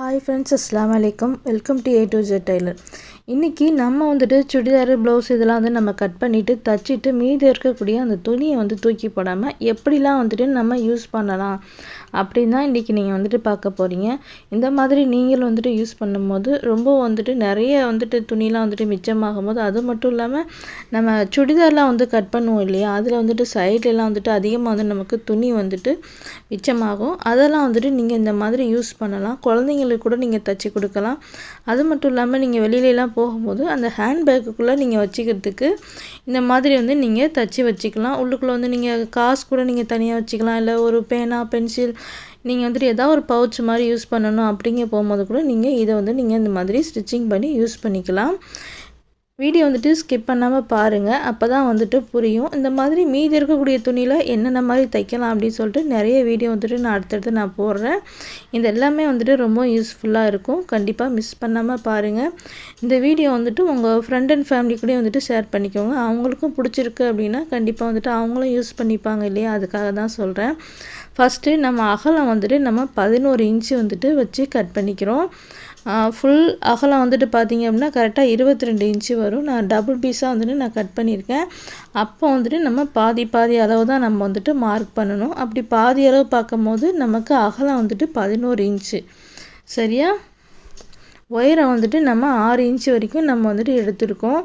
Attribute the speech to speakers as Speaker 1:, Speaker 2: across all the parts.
Speaker 1: Hi friends அஸ்லாம் வலைக்கம் welcome to A to Z tailor இன்றைக்கி நம்ம வந்துட்டு சுடிதார் ப்ளவுஸ் இதெல்லாம் வந்து நம்ம கட் பண்ணிவிட்டு தச்சுட்டு மீதி இருக்கக்கூடிய அந்த துணியை வந்து தூக்கி போடாமல் எப்படிலாம் வந்துட்டு நம்ம யூஸ் பண்ணலாம்? அப்படின்னு தான் இன்றைக்கி நீங்கள் வந்துட்டு பார்க்க போகிறீங்க இந்த மாதிரி நீங்கள் வந்துட்டு யூஸ் பண்ணும்போது ரொம்ப வந்துட்டு நிறைய வந்துட்டு துணிலாம் வந்துட்டு மிச்சமாகும் போது அது மட்டும் இல்லாமல் நம்ம சுடிதார்லாம் வந்து கட் பண்ணுவோம் இல்லையா? அதில் வந்துட்டு சைட்லலாம் வந்துட்டு அதிகமாக வந்து நமக்கு துணி வந்துட்டு மிச்சமாகும். அதெல்லாம் வந்துட்டு நீங்கள் இந்த மாதிரி யூஸ் பண்ணலாம். குழந்தைங்களுக்கு கூட நீங்கள் தச்சு கொடுக்கலாம். அது மட்டும் இல்லாமல் நீங்கள் வெளியிலலாம் போகும்போது அந்த ஹேண்ட்பேக்குக்குள்ளே நீங்கள் வச்சுக்கிறதுக்கு இந்த மாதிரி வந்து நீங்கள் தச்சு வச்சுக்கலாம். உள்ளுக்குள்ளே வந்து நீங்கள் காசு கூட நீங்கள் தனியாக வச்சுக்கலாம். இல்லை ஒரு பேனா பென்சில் நீங்கள் வந்துட்டு ஏதாவது ஒரு பவுச் மாதிரி யூஸ் பண்ணணும் அப்படிங்க போகும்போது கூட நீங்கள் இதை வந்து நீங்கள் இந்த மாதிரி ஸ்டிச்சிங் பண்ணி யூஸ் பண்ணிக்கலாம். வீடியோ வந்துட்டு ஸ்கிப் பண்ணாமல் பாருங்கள் அப்போ தான் வந்துட்டு புரியும். இந்த மாதிரி மீதி இருக்கக்கூடிய துணியில் என்னென்ன மாதிரி தைக்கலாம் அப்படின்னு சொல்லிட்டு நிறைய வீடியோ வந்துட்டு நான் அடுத்தடுத்து நான் போடுறேன். இது எல்லாமே வந்துட்டு ரொம்ப யூஸ்ஃபுல்லாக இருக்கும். கண்டிப்பாக மிஸ் பண்ணாமல் பாருங்கள் இந்த வீடியோ வந்துட்டு உங்கள் ஃப்ரெண்ட் அண்ட் ஃபேமிலி கூட வந்துட்டு ஷேர் பண்ணிக்கோங்க. அவங்களுக்கும் பிடிச்சிருக்கு அப்படின்னா கண்டிப்பாக வந்துட்டு அவங்களும் யூஸ் பண்ணிப்பாங்க இல்லையா? அதுக்காக தான் சொல்கிறேன் ஃபஸ்ட்டு நம்ம அகலம் வந்துட்டு நம்ம பதினோரு இன்ச்சு வந்துட்டு வச்சு கட் பண்ணிக்கிறோம். ஃபுல் அகலம் வந்துட்டு பார்த்திங்க அப்படின்னா கரெக்டாக இருபத்தி ரெண்டு இன்ச்சு வரும். நான் டபுள் பீஸாக வந்துட்டு நான் கட் பண்ணியிருக்கேன். அப்போ வந்துட்டு நம்ம பாதி பாதி அளவு தான் நம்ம வந்துட்டு மார்க் பண்ணணும். அப்படி பாதி அளவு பார்க்கும் போது நமக்கு அகலம் வந்துட்டு பதினோரு இன்ச்சு சரியா? ஒயரை வந்துட்டு நம்ம ஆறு இன்ச்சு வரைக்கும் நம்ம வந்துட்டு எடுத்திருக்கோம்.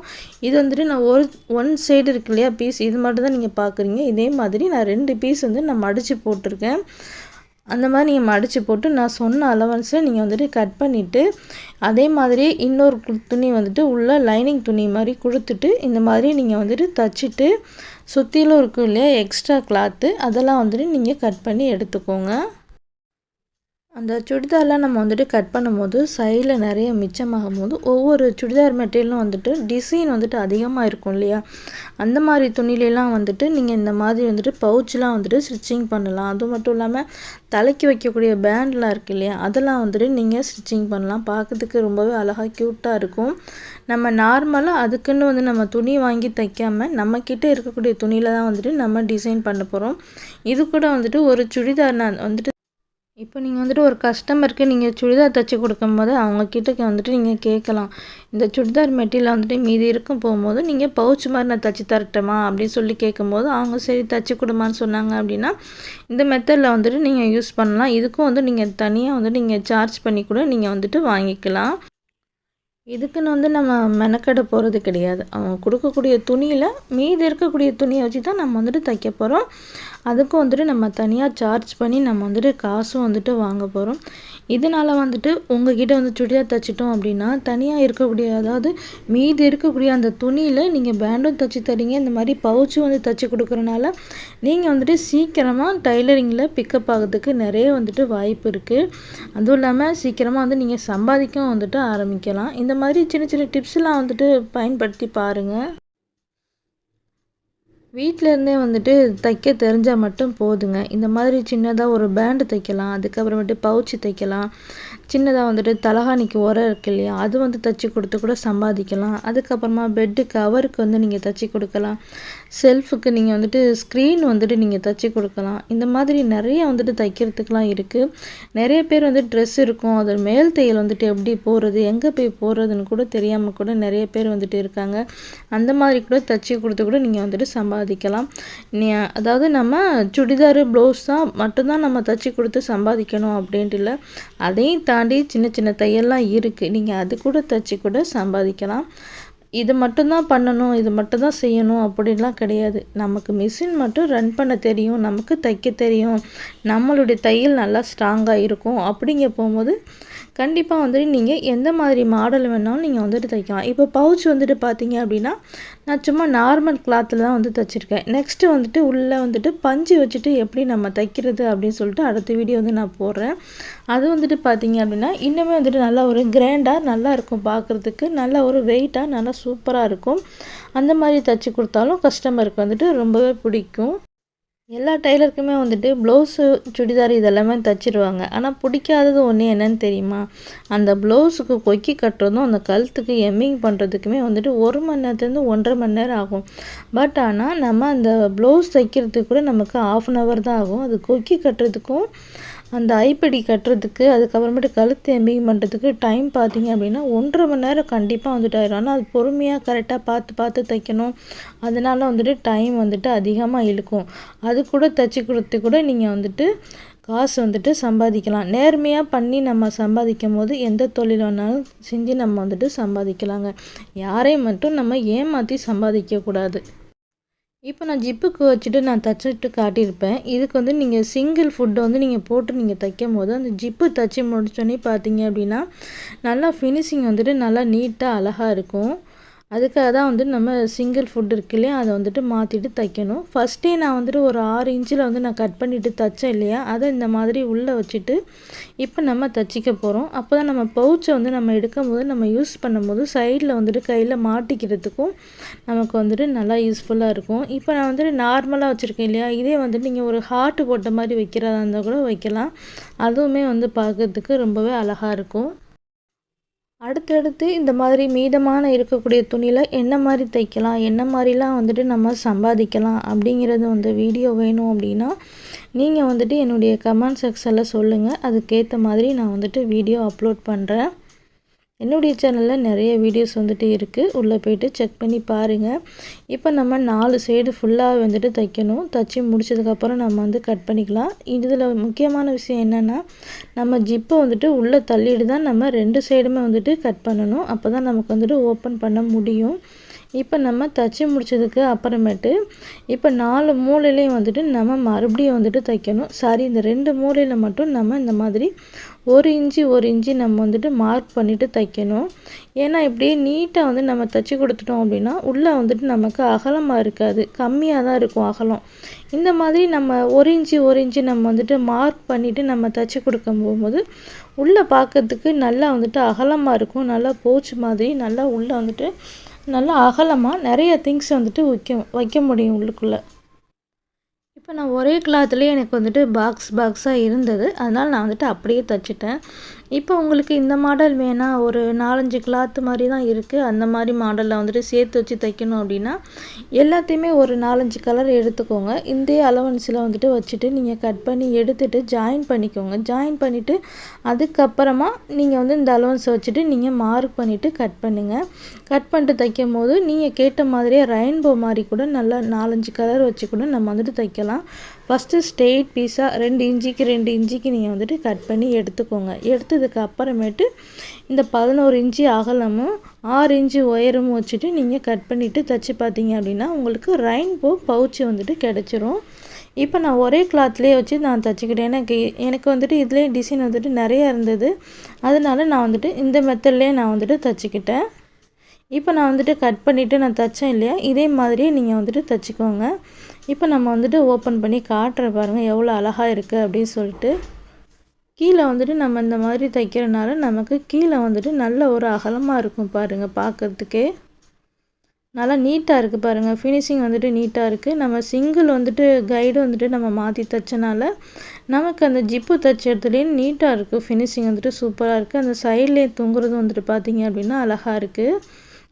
Speaker 1: இது வந்துட்டு நான் ஒரு ஒன் சைடு இருக்கு இல்லையா பீஸ் இது மட்டும் தான் நீங்கள் பார்க்குறீங்க இதே மாதிரி நான் ரெண்டு பீஸ் வந்து நான் மடித்து போட்டிருக்கேன். அந்த மாதிரி நீங்கள் மடித்து போட்டு நான் சொன்ன அலவன்ஸை நீங்கள் வந்துட்டு கட் பண்ணிவிட்டு அதே மாதிரி இன்னொரு துணி வந்துட்டு உள்ள லைனிங் துணி மாதிரி கொடுத்துட்டு இந்த மாதிரி நீங்கள் வந்துட்டு தச்சுட்டு சுற்றிலும் இருக்கும் இல்லையா எக்ஸ்ட்ரா கிளாத்து அதெல்லாம் வந்துட்டு நீங்கள் கட் பண்ணி எடுத்துக்கோங்க. அந்த சுடிதார்லாம் நம்ம வந்துட்டு கட் பண்ணும்போது சைடில் நிறைய மிச்சமாகும் போது ஒவ்வொரு சுடிதார் மெட்டீரியலும் வந்துட்டு டிசைன் வந்துட்டு அதிகமாக இருக்கும் இல்லையா? அந்த மாதிரி துணிலெலாம் வந்துட்டு நீங்கள் இந்த மாதிரி வந்துட்டு பவுச்லாம் வந்துட்டு ஸ்டிச்சிங் பண்ணலாம். அது மட்டும் இல்லாமல் தலைக்கு வைக்கக்கூடிய பேண்ட்லாம் இருக்குது இல்லையா? அதெல்லாம் வந்துட்டு நீங்கள் ஸ்டிச்சிங் பண்ணலாம். பார்க்கறதுக்கு ரொம்பவே அழகாக க்யூட்டாக இருக்கும். நம்ம நார்மலாக அதுக்குன்னு வந்து நம்ம துணி வாங்கி தைக்காமல் நம்மக்கிட்ட இருக்கக்கூடிய துணியில் தான் வந்துட்டு நம்ம டிசைன் பண்ண போகிறோம் இது கூட வந்துட்டு ஒரு சுடிதார் நான் வந்துட்டு இப்போ நீங்கள் வந்துட்டு ஒரு கஸ்டமருக்கு நீங்கள் சுடிதார் தைச்சி கொடுக்கும்போது அவங்கக்கிட்ட வந்துட்டு நீங்கள் கேட்கலாம். இந்த சுடிதார் மெட்டீரியல் வந்துட்டு மீதி இருக்கும் போகும்போது நீங்கள் பவுச் மாதிரி நான் தைச்சி தரட்டுமா அப்படின்னு சொல்லி கேட்கும்போது அவங்க சரி தைச்சி கொடுமான்னு சொன்னாங்க அப்படின்னா இந்த மெத்தடில் வந்துட்டு நீங்கள் யூஸ் பண்ணலாம். இதுக்கும் வந்து நீங்கள் தனியாக வந்து நீங்கள் சார்ஜ் பண்ணி கூட நீங்கள் வந்துட்டு வாங்கிக்கலாம். இதுக்குன்னு வந்து நம்ம மெனக்கெட போகிறது கிடையாது. அவங்க கொடுக்கக்கூடிய துணியில் மீதி இருக்கக்கூடிய துணியை வச்சு தான் நம்ம வந்துட்டு தைக்க போகிறோம் அதுக்கும் வந்துட்டு நம்ம தனியாக சார்ஜ் பண்ணி நம்ம வந்துட்டு காசும் வந்துட்டு வாங்க போகிறோம் இதனால் வந்துட்டு உங்ககிட்ட வந்து சுடிதார் தைச்சிட்டோம் அப்படின்னா தனியாக இருக்கக்கூடிய அதாவது மீதி இருக்கக்கூடிய அந்த துணியில் நீங்கள் பேண்டும் தைச்சி தரீங்க இந்த மாதிரி பவுச்சும் வந்து தைச்சி கொடுக்குறனால நீங்கள் வந்துட்டு சீக்கிரமாக டைலரிங்கில் பிக்கப் ஆகிறதுக்கு நிறைய வந்துட்டு வாய்ப்பு இருக்குது அதுவும் இல்லாமல் சீக்கிரமாக வந்து நீங்கள் சம்பாதிக்கவும் வந்துட்டு ஆரம்பிக்கலாம். இந்த மாதிரி சின்ன சின்ன டிப்ஸ்லாம் வந்துட்டு பயன்படுத்தி பாருங்கள் வீட்டிலேருந்தே வந்துட்டு தைக்க தெரிஞ்சால் மட்டும் போதுங்க. இந்த மாதிரி சின்னதாக ஒரு பேண்டு தைக்கலாம். அதுக்கப்புறமேட்டு பவுச்சு தைக்கலாம். சின்னதாக வந்துட்டு தலகாணிக்கு உரம் இருக்கு இல்லையா? அது வந்து தைச்சி கொடுத்து கூட சம்பாதிக்கலாம். அதுக்கப்புறமா பெட்டு கவருக்கு வந்து நீங்கள் தைச்சி கொடுக்கலாம். செல்ஃபுக்கு நீங்கள் வந்துட்டு ஸ்க்ரீன் வந்துட்டு நீங்கள் தைச்சி கொடுக்கலாம். இந்த மாதிரி நிறைய வந்துட்டு தைக்கிறதுக்கெலாம் இருக்குது நிறைய பேர் வந்து ட்ரெஸ் இருக்கும். அது மேல் தையல் வந்துட்டு எப்படி போடுறது எங்கே போய் போடுறதுன்னு கூட தெரியாமல் கூட நிறைய பேர் வந்துட்டு இருக்காங்க. அந்த மாதிரி கூட தைச்சி கொடுத்து கூட நீங்கள் வந்துட்டு சம்பாதிக்கலாம். நீ அதாவது நம்ம சுடிதாரு ப்ளவுஸ் தான் மட்டும்தான் நம்ம தைச்சி கொடுத்து சம்பாதிக்கணும் அப்படின்ட்டு இல்லை. அதையும் தாண்டி சின்ன சின்ன தையல்லாம் இருக்குது நீங்கள் அது கூட தைச்சி கூட சம்பாதிக்கலாம். இது மட்டும்தான் பண்ணணும் இது மட்டும் தான் செய்யணும் அப்படின்லாம் கிடையாது. நமக்கு மிஷின் மட்டும் ரன் பண்ண தெரியும் நமக்கு தைக்க தெரியும். நம்மளுடைய தையல் நல்லா ஸ்ட்ராங்காக இருக்கும். அப்படிங்க போகும்போது கண்டிப்பாக வந்துட்டு நீங்கள் எந்த மாதிரி மாடல் வேணாலும் நீங்கள் வந்துட்டு தைக்கலாம். இப்போ பவுச் வந்துட்டு பார்த்தீங்க அப்படின்னா நான் சும்மா நார்மல் கிளாத்தில் தான் வந்து தைச்சிருக்கேன். நெக்ஸ்ட்டு வந்துட்டு உள்ளே வந்துட்டு பஞ்சு வச்சுட்டு எப்படி நம்ம தைக்கிறது அப்படின்னு சொல்லிட்டு அடுத்த வீடியோ வந்து நான் போடுறேன். அது வந்துட்டு பார்த்தீங்க அப்படின்னா இன்னுமே வந்துட்டு நல்லா ஒரு கிராண்டாக நல்லா இருக்கும் பார்க்குறதுக்கு நல்ல ஒரு வெயிட்டாக நல்லா சூப்பராக இருக்கும். அந்த மாதிரி தைச்சி கொடுத்தாலும் கஸ்டமருக்கு வந்துட்டு ரொம்பவே பிடிக்கும். எல்லா டைலருக்குமே வந்துட்டு ப்ளவுஸு சுடிதார் இதெல்லாமே தைச்சிருவாங்க. ஆனால் பிடிக்காதது ஒன்று என்னன்னு தெரியுமா? அந்த ப்ளவுஸுக்கு கொக்கி கட்டுறதும் அந்த கழுத்துக்கு எம்மிங் பண்ணுறதுக்குமே வந்துட்டு ஒரு மணி நேரத்துலேருந்து ஒன்றரை மணி நேரம் ஆகும். பட் ஆனால் நம்ம அந்த ப்ளவுஸ் தைக்கிறதுக்கு கூட நமக்கு ஆஃப் அன் ஹவர் தான் ஆகும். அது கொக்கி கட்டுறதுக்கும் அந்த ஐப்படி கட்டுறதுக்கு அதுக்கப்புறமேட்டு கழுத்து எம்பிங் பண்ணுறதுக்கு டைம் பார்த்தீங்க அப்படின்னா ஒன்றரை மணி நேரம் கண்டிப்பாக வந்துட்டு ஆயிரும் ஆனால் அது பொறுமையாக கரெக்டாக பார்த்து பார்த்து தைக்கணும். அதனால் வந்துட்டு டைம் வந்துட்டு அதிகமாக இழுக்கும். அது கூட தைச்சி கொடுத்து கூட நீங்கள் வந்துட்டு காசு வந்துட்டு சம்பாதிக்கலாம். நேர்மையாக பண்ணி நம்ம சம்பாதிக்கும் போது எந்த தொழில் வேணாலும் செஞ்சு நம்ம வந்துட்டு சம்பாதிக்கலாங்க. யாரையும் மட்டும் நம்ம ஏமாற்றி சம்பாதிக்கக்கூடாது இப்போ நான் ஜிப்புக்கு வச்சுட்டு நான் தைச்சிட்டு காட்டியிருப்பேன். இதுக்கு வந்து நீங்கள் சிங்கிள் ஃபுட்டை வந்து நீங்கள் போட்டு நீங்கள் தைக்கும் போது அந்த ஜிப்பு தைச்சி முடிச்சோன்னே பார்த்தீங்க அப்படின்னா நல்லா ஃபினிஷிங் வந்துட்டு நல்லா நீட்டாக அழகாக இருக்கும். அதுக்காக தான் வந்து நம்ம சிங்கிள் ஃபுட் இருக்கு இல்லையா அதை வந்துட்டு மாற்றிட்டு தைக்கணும். ஃபஸ்ட்டே நான் வந்துட்டு ஒரு ஆறு இன்ச்சில் வந்து நான் கட் பண்ணிவிட்டு தைச்சேன் இல்லையா அதை இந்த மாதிரி உள்ளே வச்சுட்டு இப்போ நம்ம தைச்சிக்க போகிறோம் அப்போ தான் நம்ம பவுச்சை வந்து நம்ம எடுக்கும் போது நம்ம யூஸ் பண்ணும்போது சைடில் வந்துட்டு கையில் மாட்டிக்கிறதுக்கும் நமக்கு வந்துட்டு நல்லா யூஸ்ஃபுல்லாக இருக்கும். இப்போ நான் வந்துட்டு நார்மலாக வச்சுருக்கேன் இல்லையா இதே வந்துட்டு நீங்கள் ஒரு ஹார்ட் போட்ட மாதிரி வைக்கிறதா இருந்தால் கூட வைக்கலாம். அதுவுமே வந்து பார்க்குறதுக்கு ரொம்பவே அழகாக இருக்கும். அடுத்தடுத்து இந்த மாதிரி மீதமான இருக்கக்கூடிய துணியில் என்ன மாதிரி தைக்கலாம் என்ன மாதிரிலாம் வந்துட்டு நம்ம சம்பாதிக்கலாம் அப்படிங்கிறது வந்து வீடியோ வேணும் அப்படின்னா நீங்கள் வந்துட்டு என்னுடைய கமெண்ட் செக்ஷனில் சொல்லுங்கள் அதுக்கேற்ற மாதிரி நான் வந்துட்டு வீடியோ அப்லோட் பண்ணுறேன் என்னுடைய சேனலில் நிறைய வீடியோஸ் வந்துட்டு இருக்குது உள்ளே போய்ட்டு செக் பண்ணி பாருங்கள் இப்போ நம்ம நாலு சைடு ஃபுல்லாக வந்துட்டு தைக்கணும். தைச்சி முடிச்சதுக்கப்புறம் நம்ம வந்து கட் பண்ணிக்கலாம். இதில் முக்கியமான விஷயம் என்னென்னா நம்ம ஜிப்பை வந்துட்டு உள்ளே தள்ளிட்டு தான் நம்ம ரெண்டு சைடுமே வந்துட்டு கட் பண்ணணும். அப்போ தான் நமக்கு வந்துட்டு ஓப்பன் பண்ண முடியும். இப்போ நம்ம தைச்சி முடிச்சதுக்கு அப்புறமேட்டு இப்போ நாலு மூலையிலையும் வந்துட்டு நம்ம மறுபடியும் வந்துட்டு தைக்கணும். சாரி இந்த ரெண்டு மூலையில் மட்டும் நம்ம இந்த மாதிரி ஒரு இன்ச்சு ஒரு இன்ச்சு நம்ம வந்துட்டு மார்க் பண்ணிவிட்டு தைக்கணும். ஏன்னா இப்படியே நீட்டாக வந்து நம்ம தைச்சி கொடுத்துட்டோம் அப்படின்னா உள்ளே வந்துட்டு நமக்கு அகலமாக இருக்காது. கம்மியாக தான் இருக்கும் அகலம். இந்த மாதிரி நம்ம ஒரு இன்ச்சு ஒரு இன்ச்சு நம்ம வந்துட்டு மார்க் பண்ணிவிட்டு நம்ம தைச்சி கொடுக்க போகும்போது உள்ளே பார்க்கறதுக்கு நல்லா வந்துட்டு அகலமாக இருக்கும். நல்லா போச்சு மாதிரி நல்லா உள்ளே வந்துட்டு நல்லா அகலமாக நிறைய திங்ஸ் வந்துட்டு வைக்க வைக்க முடியும் உள்ளுக்குள்ளே. இப்போ நான் ஒரே கிளாத்துலேயே எனக்கு வந்துட்டு பாக்ஸ் பாக்ஸாக இருந்தது. அதனால் நான் வந்துட்டு அப்படியே தைச்சிட்டேன். இப்போ உங்களுக்கு இந்த மாடல் வேணால் ஒரு நாலஞ்சு கிளாத்து மாதிரி தான் இருக்குது அந்த மாதிரி மாடலில் வந்துட்டு சேர்த்து வச்சு தைக்கணும் அப்படின்னா எல்லாத்தையுமே ஒரு நாலஞ்சு கலர் எடுத்துக்கோங்க. இந்த அலவன்ஸில் வந்துட்டு வச்சுட்டு நீங்கள் கட் பண்ணி எடுத்துகிட்டு ஜாயின் பண்ணிக்கோங்க. ஜாயின் பண்ணிவிட்டு அதுக்கப்புறமா நீங்கள் வந்து இந்த அலவன்ஸை வச்சுட்டு நீங்கள் மார்க் பண்ணிவிட்டு கட் பண்ணுங்கள் கட் பண்ணிட்டு தைக்கும் போது நீங்கள் கேட்ட மாதிரியே ரெயின்போ மாதிரி கூட நல்லா நாலஞ்சு கலர் வச்சு கூட நம்ம வந்துட்டு தைக்கலாம். ஃபஸ்ட்டு ஸ்ட்ரெயிட் பீஸாக ரெண்டு இன்ச்சிக்கு ரெண்டு இன்ச்சிக்கு நீங்கள் வந்துட்டு கட் பண்ணி எடுத்துக்கோங்க. எடுத்ததுக்கு அப்புறமேட்டு இந்த பதினோரு இன்ச்சு அகலமும் ஆறு இன்ச்சு உயரமும் வச்சுட்டு நீங்கள் கட் பண்ணிவிட்டு தைச்சி பார்த்தீங்க அப்படின்னா உங்களுக்கு ரெயின்போ பவுச்சு வந்துட்டு கிடச்சிரும். இப்போ நான் ஒரே கிளாத்லேயே வச்சு நான் தைச்சிக்கிட்டேன். எனக்கு எனக்கு வந்துட்டு இதுலேயே டிசைன் வந்துட்டு நிறையா இருந்தது. அதனால நான் வந்துட்டு இந்த மெத்தட்லேயே நான் வந்துட்டு தைச்சிக்கிட்டேன். இப்போ நான் வந்துட்டு கட் பண்ணிவிட்டு நான் தைச்சேன் இல்லையா? இதே மாதிரியே நீங்கள் வந்துட்டு தைச்சிக்கோங்க. இப்போ நம்ம வந்துட்டு ஓப்பன் பண்ணி காட்டுற பாருங்கள் எவ்வளோ அழகாக இருக்குது அப்படின்னு சொல்லிட்டு. கீழே வந்துட்டு நம்ம இந்த மாதிரி தைக்கிறனால நமக்கு கீழே வந்துட்டு நல்ல ஒரு அகலமாக இருக்கும் பாருங்கள் பார்க்குறதுக்கே. நல்லா நீட்டாக இருக்குது பாருங்கள் ஃபினிஷிங் வந்துட்டு நீட்டாக இருக்குது நம்ம சிங்கிள் வந்துட்டு கைடு வந்துட்டு நம்ம மாற்றி தைச்சனால நமக்கு அந்த ஜிப்பு தைச்ச நீட்டாக இருக்குது ஃபினிஷிங் வந்துட்டு சூப்பராக இருக்குது அந்த சைட்லேயே தொங்குறது வந்துட்டு பார்த்திங்க அப்படின்னா அழகாக இருக்குது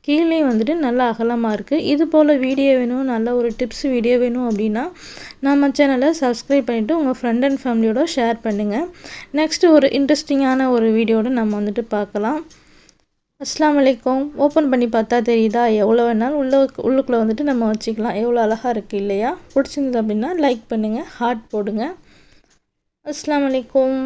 Speaker 1: கீழே வந்துட்டு நல்லா அகலமாக இருக்குது இது போல் வீடியோ வேணும் நல்ல ஒரு டிப்ஸ் வீடியோ வேணும் அப்படின்னா நம்ம சேனலை சப்ஸ்கிரைப் பண்ணிவிட்டு உங்கள் ஃப்ரெண்ட் அண்ட் ஃபேமிலியோட ஷேர் பண்ணுங்கள் நெக்ஸ்ட்டு ஒரு இன்ட்ரெஸ்டிங்கான ஒரு வீடியோட நம்ம வந்துட்டு பார்க்கலாம். அஸ்லாம் வலைக்கம். ஓப்பன் பண்ணி பார்த்தா தெரியுதா? எவ்வளோ வேணாலும் உள்ள உள்ளுக்குள்ளே வந்துட்டு நம்ம வச்சுக்கலாம். எவ்வளோ அழகாக இருக்குது இல்லையா? பிடிச்சிருந்தது அப்படின்னா லைக் பண்ணுங்கள் ஹார்ட் போடுங்க. அஸ்லாம் வலைக்கம்.